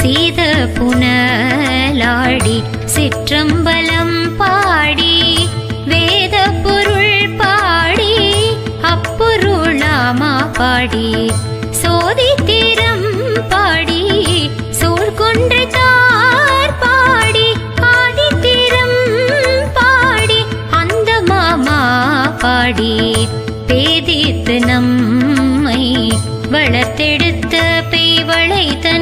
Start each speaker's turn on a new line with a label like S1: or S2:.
S1: சீத புனலாடி சிற்றம்பலம் பாடி வேத பொருள் பாடி அப்பொருளாமா பாடி. சோதி திறம் பாடி சோழ்கொன்ற தார் பாடி ஆதித்திரம் பாடி அந்த மாமா பாடி. பேதித்து நம்மை வளர்த்தெடுத்த பெய்வளை தன்